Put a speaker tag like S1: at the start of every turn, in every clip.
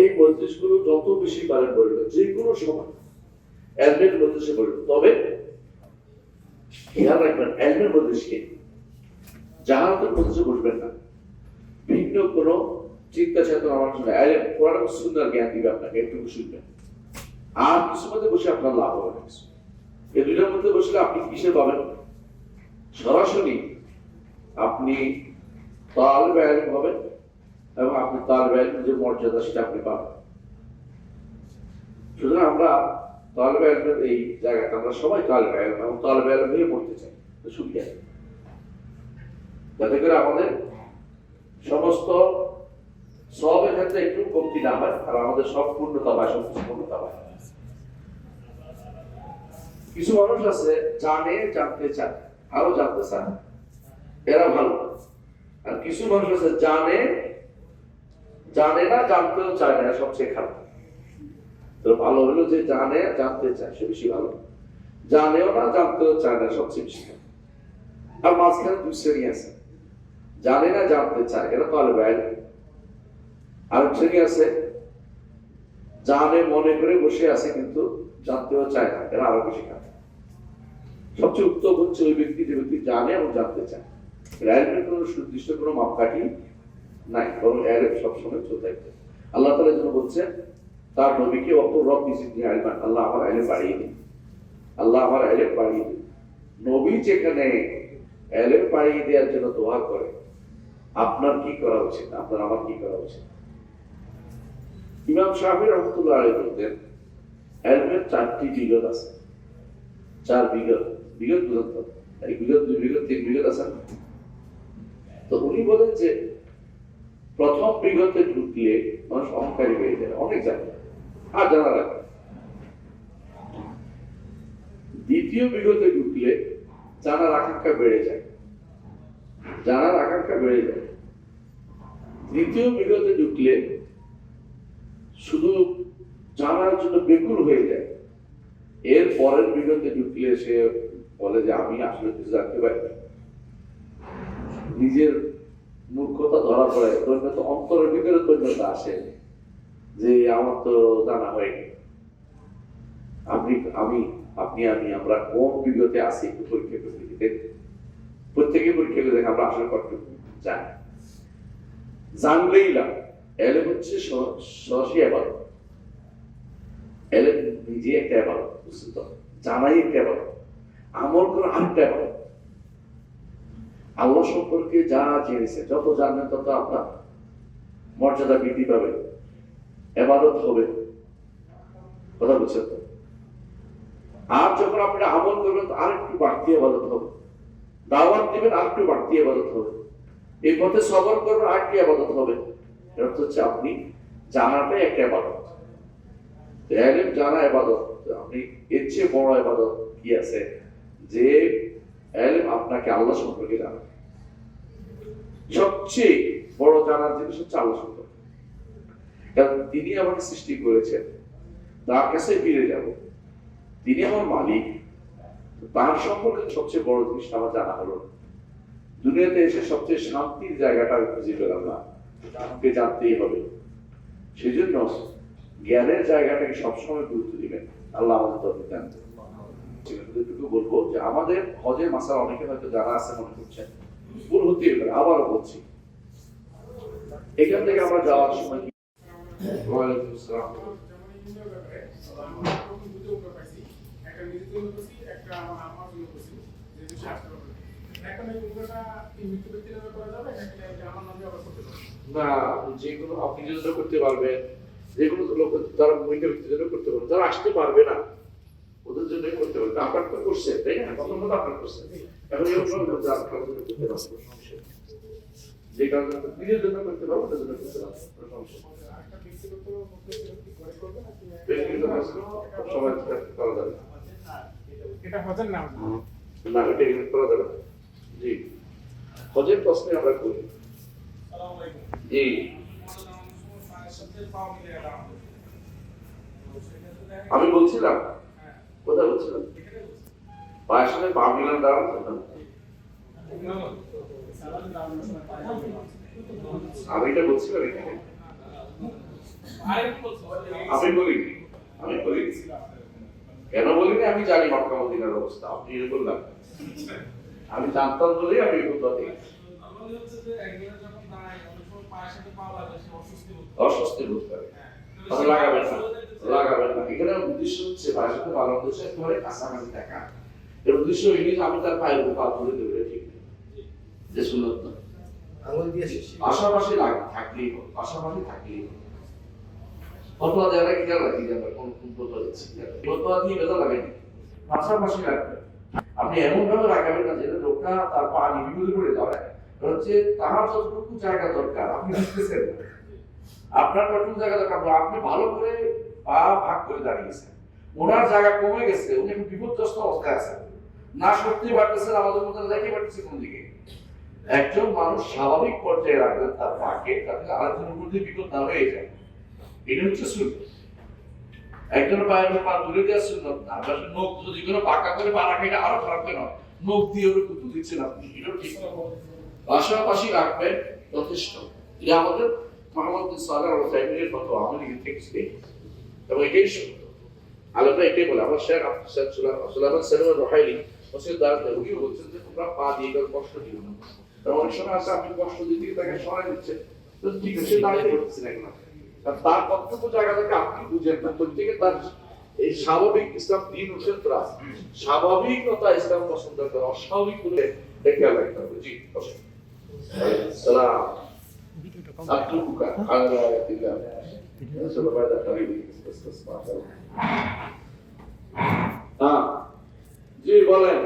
S1: এই মজলিসগুলো যত বেশি পারেন বলবেন যে কোনো সময় অ্যালমের মজলিসে বলবেন তবে খেয়াল রাখবেন অ্যালমের মজলিসকে জাহাজের মজলিসে বসবেন না। ভিন্ন কোনো চিন্তা চেতনা মানুষ না অ্যালেম সুন্দর জ্ঞান দিবে আপনাকে একটু শুনবেন। আর কিছু মধ্যে বসে আপনার লাভ হবে না এই দুইটার মধ্যে বসলে আপনি কিসে পাবেন? সরাসরি আপনি তালবে আলিম হবেন এবং আপনি তালবে আলিমের যে মর্যাদা, সেটা আপনি পাবেন। সুতরাং আমরা তালবে আলিমের এই জায়গাটা, আমরা সবাই তালবে আলিম এবং তালবে আলিম হয়ে পড়তে চাই। সুবিধা। যাতে করে আমাদের সমস্ত সবের ক্ষেত্রে একটু কমতি না হয়, আর আমাদের সব পূর্ণতা পায় সমস্ত পূর্ণতা পায় কিছু মানুষ আছে, জানে, জানতে চায় আরও জানতে চায়, এরা ভালো। আর কিছু মানুষ আছে, জানে জানে না, জানতেও চায় না সবচেয়ে খারাপ। তো ভালো হলো যে জানে, জানতে চায়, সে বেশি ভালো। জানেও না, জানতেও চায় না, সবচেয়ে বেশি খারাপ। আর মাঝখানে দুই শ্রেণি আছে। জানে না, জানতে চায়, এরা তো আলবে আর শ্রেণি আছে। জানে, মনে করে বসে আছে, কিন্তু জানতেও চায় না, এরা আরও বেশি খারাপ। সবচেয়ে উত্তম হচ্ছে ওই ব্যক্তি যে ব্যক্তি জানে এবং জানতে চায়। র্যালের কোনো সুনির্দিষ্ট কোনো মাপকাঠি নাই বরং অ্যারেব সবসময় চলতে থাকবে। আল্লাহ তালা যেন বলছেন তার নবীকে অপর রব নিষিদ্ধ আলমান আল্লাহ আমার আইলে বাড়িয়ে দিন। আল্লাহ আমার আইলে বাড়িয়ে দিন। নবী যেখানে এলেম বাড়িয়ে দেওয়ার জন্য দোয়া করে, আপনার কি করা উচিত? আপনার আমার কি করা উচিত? ইমাম সাহেব রহমতুল্লাহ আলী বলতেন এলমের চারটি বিগত আছে। চার বিগত। বিগত বিগত বিগত তিন, বিগত আছে? তো উনি বলেন যে প্রথম বিগতে ঢুকলে মানুষ অহংকারী হয়ে যায়। অনেক জানে আর জানা রাখে দ্বিতীয় বিগতে ঢুকলে জানার আকাঙ্ক্ষা বেড়ে যায়। জানার আকাঙ্ক্ষা বেড়ে যায়। তৃতীয় বিগতে ঢুকলে শুধু জানার জন্য বেকুল হয়ে যায়। এর পরের বিগতে ঢুকলে সে বলে যে, আমি আসলে কিছু জানতে পারি। নিজের মূর্খতা ধরা পড়ে দৈন্যতা অন্তরের ভিতরে দৈন্যতা আসে। যে আমার তো জানা হয়নি আপনি, আমি আপনি, আমি, আমরা কোন বিগতে আছি পরীক্ষা করে দেখি দেখতে। প্রত্যেকে পরীক্ষা করে দেখে, আমরা আসলে কতটুকু জানি। জানলেই লাভ। এলে হচ্ছে স- সরাসরি আবাদত। এলে নিজে একটা আবাদত, বুঝছেন তো? জানাই একটা আবাদত। আমল করে আরেকটা আবাদত। আল্লাহ সম্পর্কে যা জেনেছে, যত জানবেন তত আপনার মর্যাদা বৃদ্ধি পাবে, এবাদত হবে। কথা বুঝছেন তো? আর যখন আপনি আমল করবেন, তো আরেকটু বাড়তি এবাদত হবে। দাওয়াত দিবেন, আরেকটু বাড়তি এবাদত হবে। এই পথে সবর করবেন, আরেকটি আবাদত হবে। এর অর্থ হচ্ছে আপনি জানাটাই একটা আবাদত জানা আবাদত আপনি এর চেয়ে বড় আবাদত কি আছে? যে এলেম আপনাকে আল্লাহ সম্পর্কে জানা। সবচেয়ে বড় জানার জিনিস হচ্ছে আল্লাহ সম্পর্কে। কারণ তিনি আমাকে সৃষ্টি করেছেন, তার কাছে ফিরে যাব। তিনি আমার মালিক তার সম্পর্কে সবচেয়ে বড় জিনিসটা আমার জানা হলো। দুনিয়াতে এসে সবচেয়ে শান্তির জায়গাটা খুঁজে পেলাম না। আমাকে জানতেই হবে। সেজন্য জ্ঞানের জায়গাটাকে সবসময় গুরুত্ব দিবেন। আল্লাহ আমাদের তথ্য দেন এটুকু বলব যে আমাদের হজের মাসাল অনেকে হয়তো জানা আছে মনে করছেন ভুল হতেই পারে, আবারও বলছি। এখান থেকে আমরা যাওয়ার সময় ওয়ালাইকুম আসসালাম। না, যে কোনো আপনি করতে পারবেন, যে কোনো লোক যারা মহিলা ব্যক্তির করতে পারবেন যারা আসতে পারবে না। ওদের জন্য করতে পারবে আপনার তো করছে তাই না? প্রথম কথা আপনার করছে। এখন জন্য করতে পারবে। যে কারণে নিজের জন্য করতে পারব ওদের জন্য করতে পারব সবাই করা যাবে
S2: এটা হজের নাম।
S1: না এটা করা যাবে জি। হজের প্রশ্নে আমরা করি। জি। আমি বলছিলাম কোথায় বলছিলাম পায়ের সাথে পা মিলান দাঁড়ানো না? আমি এটা বলছিলাম এখানে আমি বলিনি। আমি বলিনি কেন বলিনি? আমি জানি মক্কা মদিনার অবস্থা। আপনি বললাম আমি জানতাম বলেই আমি কথা
S2: সে অস্বস্তি বোধ করে। হ্যাঁ।
S1: লাগাবেন না লাগাবেন না। এখানে উদ্দেশ্য হচ্ছে একেবারে কাছাকাছি থাকা এর উদ্দেশ্য আমি তার পায়ের উপর পা তুলে দেবে ঠিক। যে সুন্নত না পাশাপাশি থাকলেই হলো পাশাপাশি থাকলেই হলো ফটোয়া দেওয়া কি জানা কি জানা কোন কোন ফটোয়া দিচ্ছি। ফটোয়া দিয়ে বেদা লাগেনি পাশাপাশি রাখবেন আপনি এমন ভাবে রাখাবেন না যেটা লোকটা তার পা নিবিড় করে যাবে হচ্ছে তার যতটুকু জায়গা দরকার আপনি। আপনার কতটুকু জায়গা দরকার আপনি ভালো করে পা ভাগ করে দাঁড়িয়েছেন। ওনার জায়গা কমে গেছে, উনি বিপর্যস্ত অবস্থায় আছেন। না সত্যি পারতেছেন আমাদের মধ্যে দেখে পারতেছে কোন দিকে? একজন মানুষ স্বাভাবিক পর্যায়ে রাখবেন, তার পাকে তাতে আরেকজনের মধ্যে বিপদ না হয়ে যায়। এটা হচ্ছে সুন্নত। একজন পায়ের পা তুলে দেওয়া সুন্নত না। আপনার নখ যদি কোনো পাকা করে পা রাখে, এটা আরও খারাপ কেন? নখ দিয়ে ওর কুতু দিচ্ছেন আপনি, এটাও ঠিক পাশাপাশি রাখবেন যথেষ্ট। এটা আমাদের মোহাম্মদ ও ফ্যামিলির মতো নিজে থেকে দেখি এবং এটাই সত্য। আলোটা এটাই বলে, আমার শেখ আব্দুল শেখ সুলাইমান সেলিম রহাইলি মসজিদ দাঁড়াতে উনি বলছেন যে, তোমরা পা দিয়ে কষ্ট দিও না। অনেক সময় আছে, আপনি কষ্ট দিতে তাকে সরাই তো ঠিক আছে দাঁড়িয়ে পড়তেছে না এখন তার কর্তব্য জায়গা থেকে আপনি বুঝেন না। প্রত্যেকে তার এই স্বাভাবিক ইসলাম, দিন উঠেতরা স্বাভাবিকতা ইসলাম পছন্দ করে, অস্বাভাবিক বলে দেখে রাখতে হবে। জি। সালাম। أتركك على راية الله نسأل بعد قريب استصبح হ্যাঁ জি বলেন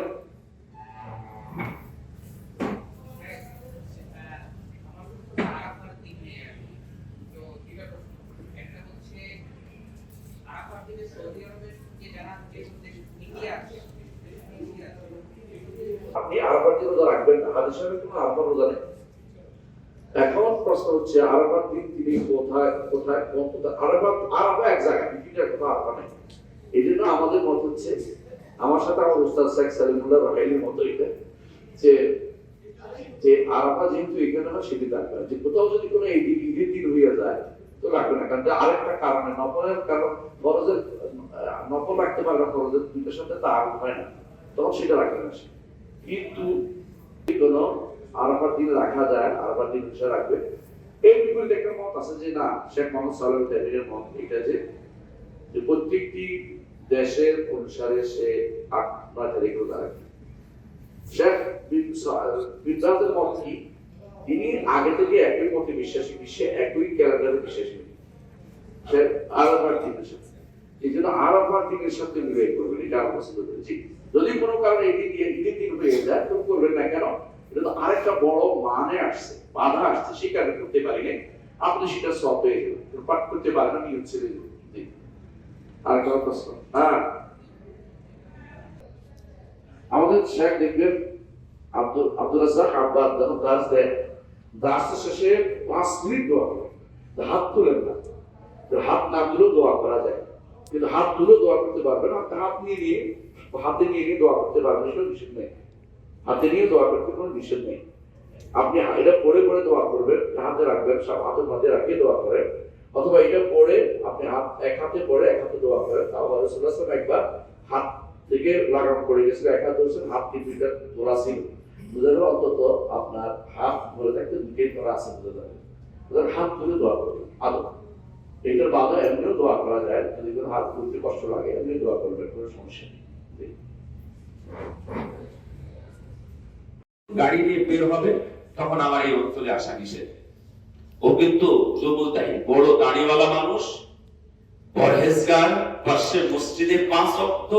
S1: সাথে শেখ সালিমুল্লাহ রাহাইলির মতো এটা যে যে আরাফা যেহেতু এখানে হয় সেটি রাখবে যে কোথাও যদি কোনো এই দিন হয়ে যায় তো রাখবে না। কারণ আরেকটা কারণে নফলের কারণ আহ, নফল রাখতে পারবে না, ফরজের দুইটার সাথে তার হয় না। তখন সেটা রাখবে না। কিন্তু কোনো আরাফার দিন রাখা যায় আরাফার দিন সে রাখবে? এই বিপরীতে একটা মত আছে যে না শেখ মোহাম্মদ সাল্লাহ তাহিরের মত এটা যে প্রত্যেকটি দেশের অনুসারে সে আট তারিখ রোজা রাখবে শেখ বিদ্যার্থের মত কি? তিনি আগে থেকে একই মতে বিশ্বাসী, বিশ্বে একই ক্যালেন্ডারে বিশ্বাসী সে আরাফার দিনের সাথে। এই জন্য আরাফার দিনের সাথে মিলে করবেন এটা আমরা পছন্দ করেছি যদি কোনো কারণে এটি দিয়ে ঈদের দিন হয়ে যায়, তো করবেন না কেন? এটা তো আরেকটা বড় মানে আসছে, বাধা আসছে সেই কারণে করতে পারি না আপনি সেটা সব হয়ে গেলেন পাঠ করতে পারেন না, নিয়ম ছেড়ে আর প্রশ্ন। হ্যাঁ। আমাদের শেখ দেখবেন আব্দুল আব্দুল রাজ্জাক আব্বাদ যখন দাস দেয় দাসের শেষে পাঁচ মিনিট দোয়া করে। হাত তুলেন না। হাত না তুলেও দোয়া করা যায়। কিন্তু হাত তুলে দোয়া করতে পারবেন আপনি হাত নিয়ে নিয়ে, হাতে নিয়ে নিয়ে দোয়া করতে পারবেন সেটা নিষেধ নেই। হাতে নিয়ে দোয়া করতে কোনো নিষেধ নেই। আপনি এটা পড়ে পড়ে দোয়া করবেন হাতে রাখবেন, সব হাতের মাঝে রাখিয়ে দোয়া করেন। অথবা এটা পড়ে আপনি হাত, এক হাতে পড়ে, এক হাতে দোয়া করেন। তাও একবার হাত থেকে লাগাম পড়ে গেছিল এক হাত ধরছেন হাত কি দুইটা তোলা ছিল। বুঝা গেল অন্তত আপনার হাত ধরে থাকতে দুটোই ধরা আছে, বুঝা যাবে হাত তুলে দোয়া করবেন আদৌ এটার বাধা এমনিও দোয়া করা যায়, যদি কোনো হাত তুলতে কষ্ট লাগে, এমনি দোয়া করবেন কোনো সমস্যা নেই।
S3: গাড়ি নিয়ে বের হবে, তখন আমার এই অঞ্চলে আসা নিষেধ। ও কিন্তু জবুলতাই বড় দাড়িওয়ালা মানুষ, পরহেজগার পাশে মসজিদে পাঁচ অক্ত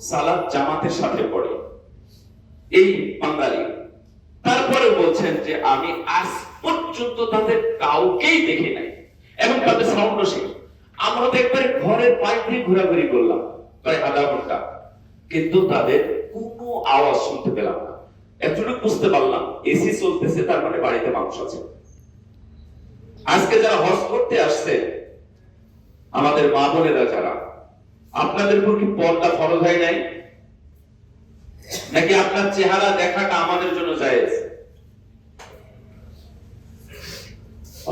S3: সালাদ জামাতের সাথে পড়ে। এই বাঙালি। তারপরে বলছেন যে, আমি আজ পর্যন্ত তাদের কাউকেই দেখি নাই এবং তাদের সাউন্ড শেখ আমরা তো একবারে ঘরের বাইরে ঘোরাঘুরি করলাম, প্রায় আধা ঘণ্টা। কিন্তু তাদের কোনো আওয়াজ শুনতে পেলাম না। এতটুকু বুঝতে পারলাম এসি চলতেছে, তার মানে বাড়িতে মানুষ আছে। আজকে যারা হজ করতে আসছে, আমাদের মা বোনেরা যারা আপনাদের উপর কি পর্দা ফরজ হয় নাই? নাকি আপনার চেহারা দেখাটা আমাদের জন্য জায়েজ?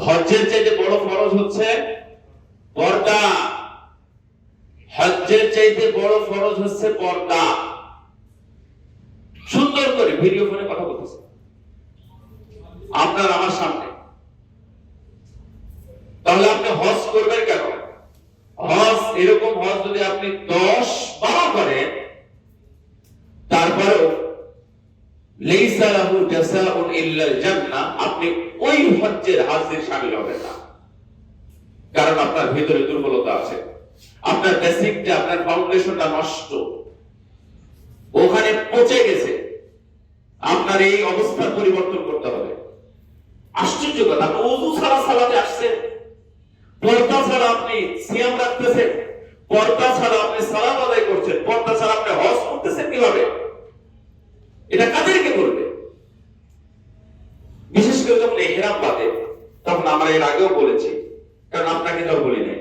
S3: হজ্জের চাইতে বড় ফরজ হচ্ছে পর্দা। হজ্জের চাইতে বড় ফরজ হচ্ছে পর্দা। সুন্দর করে ভিডিও ফোনে কথা বলতেছে। আপনার আমার সামনে। তাহলে আপনি হজ করবেন কেন হজ এরকম হজ যদি আপনি দশ বারো করেন তারপরেও আপনি ওই হজ্জের হাজির শামিল হবেন না। কারণ আপনার ভিতরে দুর্বলতা আছে। আপনার বেসিকটা আপনার ফাউন্ডেশনটা নষ্ট। ওখানে পচে গেছে। আপনার এই অবস্থার পরিবর্তন করতে হবে। আশ্চর্য কথা ছাড়া সালাতে আসছেন। পর্দা ছাড়া আপনি সিয়াম রাখতেছেন। পর্দা ছাড়া আপনি সালাম আদায় করছেন। পর্দা ছাড়া আপনি হজ করতেছেন কীভাবে? এটা কাদেরকে এর আগেও বলেছি, কারণ আপনাকে তো বলি নাই।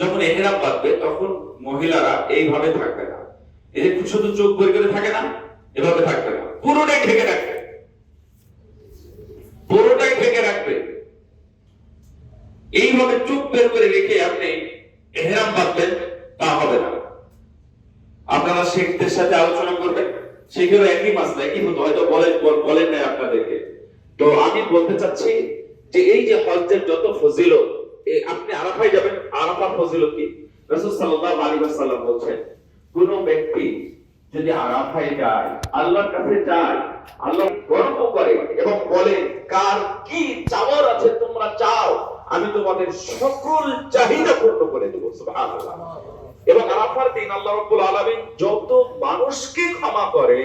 S3: যখন এহরাম বাঁধবে, তখন মহিলারা এইভাবে থাকবে না। এই যে শুধু চোখ বই করে থাকে না, এভাবে থাকবে না। পুরোটাই ঢেকে রাখবে। পুরোটাই ঢেকে রাখবে। এইভাবে চোখ বের করে রেখে আপনি এহেরাম বাঁধবেন, তা হবে না। আপনারা শেখদের সাথে আলোচনা করবেন। সেখানে একই মাসলা, একই হতো হয়তো বলেন বলেন নাই আপনাদেরকে। তো আমি বলতে চাচ্ছি যে এই যে হজ্জের যত ফজিলত আপনি আরাফায় যাবেন আরাফার ফজিলত কি? কোন ব্যক্তি যদি আরাফায় যায়, আল্লাহর কাছে যায়, আল্লাহ গর্ব করে এবং বলে, কার কি চাওয়ার আছে তোমরা চাও, আমি তোমাদের সকল চাহিদা পূর্ণ করে এবং আরাফার দিন আল্লাহ রাব্বুল আলামিন যত মানুষকে ক্ষমা করে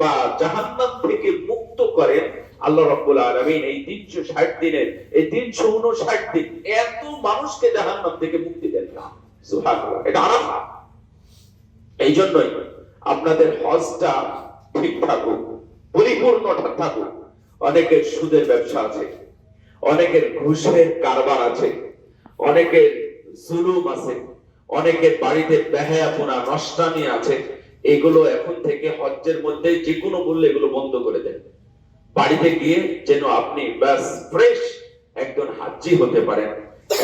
S3: বা জাহান্নাম থেকে মুক্ত করেন আল্লাহ রাব্বুল আলামিন এই 360 দিনের, এই 359 দিন এত মানুষকে জাহান্নাম থেকে মুক্তি দেন না। এই জন্যই আপনাদের হজটা ঠিক থাকুক, পরিপূর্ণ থাকুক। অনেকের সুদের ব্যবসা আছে, অনেকের ঘুষের কারবার আছে, অনেকের জুলুম আছে, অনেকের বাড়িতে বেহায়াপনা, নষ্টামি আছে। এগুলো এখন থেকে হজ্জের মধ্যে যে কোনো মূল্যে এগুলো বন্ধ করে দেন। বাড়িতে গিয়ে যেন আপনি ব্যাস ফ্রেশ একজন হাজ্জি হতে পারেন,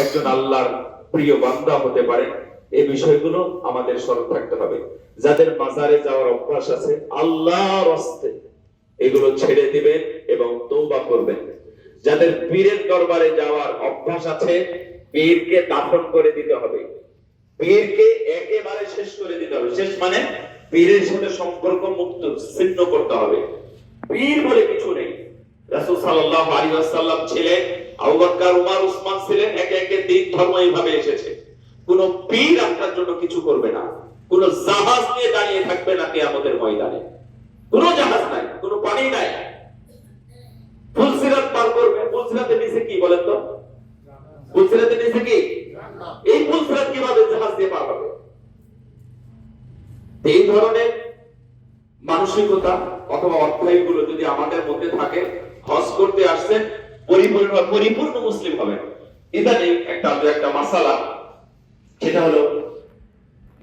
S3: একজন আল্লাহর প্রিয় বান্দা হতে পারেন। এই বিষয়গুলো আমাদের স্মরণ থাকতে হবে। যাদের মাজারে যাওয়ার অভ্যাস আছে, আল্লাহর হস্তে এগুলো ছেড়ে দিবেন এবং তৌবা করবেন। যাদের পীরের দরবারে যাওয়ার অভ্যাস আছে, পীরকে দাফন করে দিতে হবে। পীরকে একেবারে শেষ করে দিতে হবে। শেষ মানে পীরের সাথে সম্পর্ক মুক্ত, ছিন্ন করতে হবে। পীর বলে কিছু নেই। রাসূল সাল্লাল্লাহু আলাইহি ওয়াসাল্লাম ছিলেন, আবু বকর, উমর, উসমান ছিলেন, একে একে দিন ধর্ম এইভাবে এসেছে। কোন পীর আপনার জন্য কিছু করবে না। কোন জাহাজ নিয়ে দাঁড়িয়ে থাকবে না কিয়ামতের ময়দানে। কোন জাহাজ নাই, কোন পানি নাই। ফুলসিরাত পার করবে। ফুলসিরাতের নিচে কি বলেন তো? ফুলসিরাতের নিচে কি? এই ফুলসিরাত কীভাবে জাহাজ দিয়ে পার হবে? এই ধরনের মানসিকতা অথবা অধ্যায়গুলো যদি আমাদের মধ্যে থাকে, হজ করতে আসছেন পরিপূর্ণ পরিপূর্ণ মুসলিম হবেন। ইদানিং একটা দু একটা মাসালা, সেটা হলো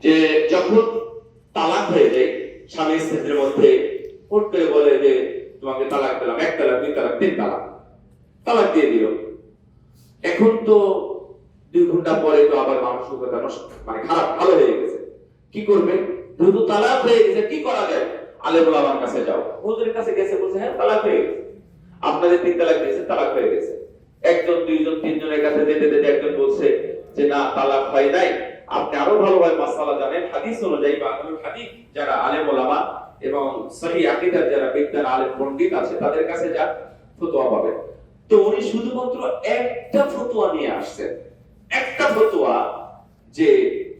S3: যে যখন তালাক হয়ে যায়, স্বামী স্ত্রীর মধ্যে হুট করে বলে যে, তোমাকে তালাক দিলাম, এক তালাক, দুই তালাক, তিন তালাক। তালাক দিয়ে দিল। এখন তো দুই ঘণ্টা পরে তো আবার মানসিকতা মানে খারাপ, ভালো হয়ে গেছে। কি করবে? যেহেতু তালাক হয়ে গেছে, কি করা যায়? আলেমুল আমার কাছে যাও। হুজুরের কাছে গেছে, বলছে হ্যাঁ তালাক হয়ে গেছে। আপনাদের তিন তালাক দিয়েছে, তালাক হয়ে গেছে। একজন, দুইজন, তিনজনের কাছে যেতে যেতে একজন বলছে যে, না, তালাক হয় নাই। আপনি আরও ভালোভাবে মাসালা জানেন, হাদিস অনুযায়ী বা হাদিস, যারা আলেম ওলামা এবং সহি আকীদার, যারা বিদ্যার আলেম পণ্ডিত আছে, তাদের কাছে যা ফতোয়া পাবেন। তো উনি শুধুমাত্র একটা ফতোয়া নিয়ে আসছেন। একটা ফতোয়া যে,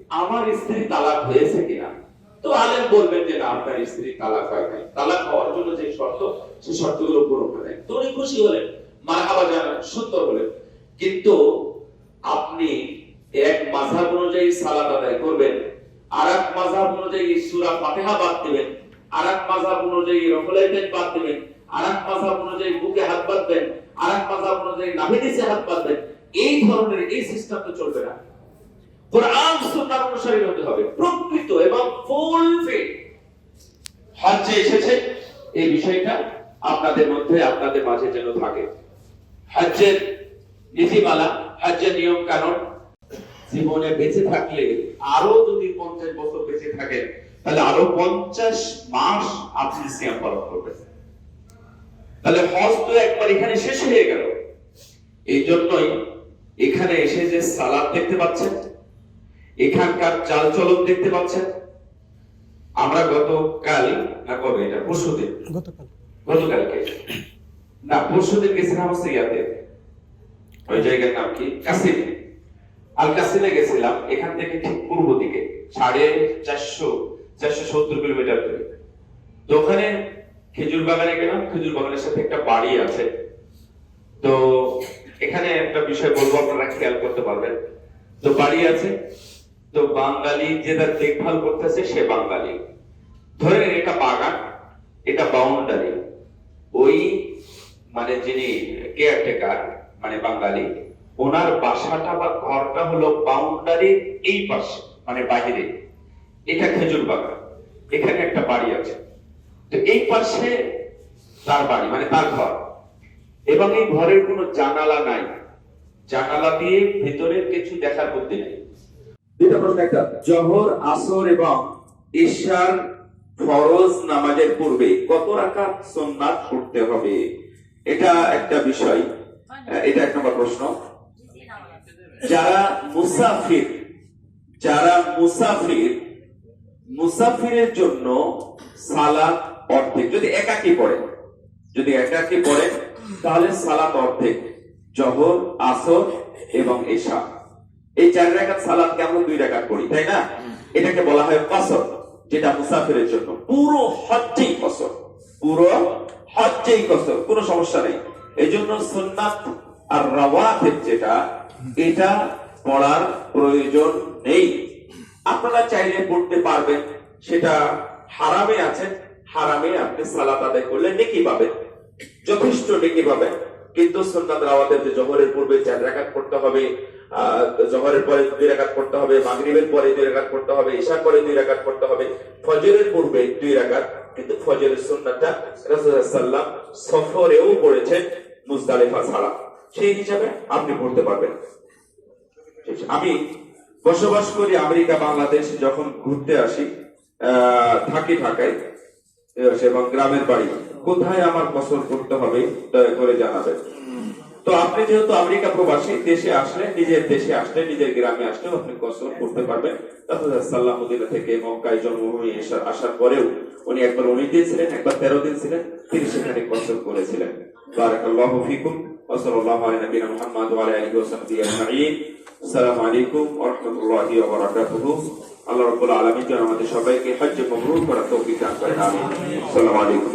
S3: আমার স্ত্রী তালাক হয়েছে কিনা? তো আলেম বলবেন যে, না, আপনার স্ত্রী তালাক হয় নাই। তালাক হওয়ার জন্য যে শর্ত সেই শর্তগুলো পূরণ করে নাই। তো উনি খুশি হলেন, মারহাবা জানান সুন্দর হলেন কিন্তু আপনি এক মাযহাব অনুযায়ী সালাত আদায় করবেন আর এক মাযহাব অনুযায়ী সূরা ফাতিহা বাদ দিবেন আর এক মাযহাব অনুযায়ী রফলাইতেন বাদ দিবেন আর এক মাযহাব অনুযায়ী বুকে হাত বাঁধবেন আর এক মাযহাব অনুযায়ী নাভি নিচে হাত বাঁধবেন, এই ধরনের এই সিস্টেম তো চলবে না। কোরআন অনুসারী হতে হবে, প্রকৃত এবং ফুল ফিট হজ্জে এসেছে, এই বিষয়টা আপনাদের মধ্যে, আপনাদের মাঝে যেন থাকে। হজ্জের নীতিমালা হজ্জের নিয়ম কানুন
S4: জীবনে বেঁচে থাকলে আরও যদি পঞ্চাশ বছর বেঁচে থাকেন, তাহলে আরও পঞ্চাশ মাস আপনি সিয়াম পালন করবেন। তাহলে হজ তো একবার এখানে শেষ হয়ে গেল। এই জন্যই এখানে এসে যে সালাদ দেখতে পাচ্ছেন এখানকার চাল চলন দেখতে পাচ্ছেন? আমরা গতকাল না কবে এটা? পরশুদিন।
S5: গতকাল।
S4: গতকালকে? না পরশুদিন গেছিলাম হচ্ছে ইয়াতে ওই জায়গার নাম কি? কাসিম। আল কাসিমে গেছিলাম এখান থেকে ঠিক পূর্ব দিকে সাড়ে চারশো চারশো সত্তর কিলোমিটার দূরে। তো ওখানে খেজুর বাগানে গেলাম খেজুর বাগানের সাথে একটা বাড়ি আছে। তো এখানে একটা বিষয় বলব আপনারা খেয়াল করতে পারবেন। তো বাড়ি আছে তো বাঙালি যে তার দেখভাল করতেছে সে বাঙালি। ধরেন এটা বাগান, এটা বাউন্ডারি ওই মানে যিনি কেয়ারটেকার মানে বাঙালি, ওনার বাসাটা বা ঘরটা হলো বাউন্ডারির এই পাশে মানে বাহিরে। এটা খেজুর বাগান, এখানে একটা বাড়ি আছে। তো এই পাশে তার বাড়ি মানে তার ঘর। এবং এই ঘরের কোনো জানালা নাই। জানালা দিয়ে ভেতরের কিছু দেখার বুদ্ধি নেই।
S3: দুইটা প্রশ্ন, একটা, জহর, আসর এবং ঈশার ফরজ নামাজের পূর্বে কত রাকাত সুন্নাত পড়তে হবে? এটা একটা বিষয়। এটা এক নম্বর প্রশ্ন। যারা মুসাফির যারা মুসাফির, মুসাফিরের জন্য সালাত অর্ধেক। যদি একাকি পড়ে, যদি একাকি পড়ে, তাহলে সালাত অর্ধেক, জহর, আসর এবং এশা এই চার রাকাত সালাত কেমন দুই রাকাত পড়ি তাই না? এটাকে বলা হয় কসর যেটা মুসাফিরের জন্য। পুরো হজ্জেই কসর। পুরো হজ্জেই কসর কোনো সমস্যা নেই। এই জন্য সুন্নাত আর রাওয়াতের যেটা এটা পড়ার প্রয়োজন নেই। আপনারা চাইলে পড়তে পারবেন সেটা হারামে আছে। হারামে আপনি সালাত আদায় করলে নেকি পাবেন। যথেষ্ট নেকি পাবেন। কিন্তু সুন্নাত রাওয়াতের যে জহরের পূর্বে চার রাকাত পড়তে হবে। জহরের পরে দুই পড়তে হবে পরে দুই পড়তে হবে, ঈশার পরে দুই পড়তে হবে, ফজরের পূর্বে দুই কিন্তু ফজরের রাসূলুল্লাহ সফরেও পড়েছেন ছাড়া। সেই হিসাবে আপনি পড়তে পারবেন। আমি বসবাস করি আমেরিকা, বাংলাদেশ, যখন ঘুরতে আসি থাকি ঢাকায়, এবং গ্রামের বাড়ি। কোথায় আমার ফসল করতে হবে, দয়া করে জানাবেন। তো আপনি যেহেতু আমেরিকা প্রবাসী, দেশে আসলে, নিজের দেশে আসলে, নিজের গ্রামে আসলে আপনি কসর করতে পারবেন। সাল্লাহ মদিনা থেকে মক্কায় জন্মভূমি আসার পরেও উনি একবার উনিশ দিন ছিলেন, একবার তেরো দিন ছিলেন। তিনি সেখানে কসর করেছিলেন। বারাকাল্লাহু ফিকুম নবিয়িনা মুহাম্মদ ওয়া আলা আলিহি ওয়া সাহবিহি আজমাইন। আসসালামু আলাইকুম ওয়া রাহমাতুল্লাহি ওয়া বারাকাতুহু। আল্লাহ রাব্বুল আলামিন যেন আমাদের সবাইকে হজ্জ মাবরুর করার তৌফিক দান করেন, আমিন। আসসালামু আলাইকুম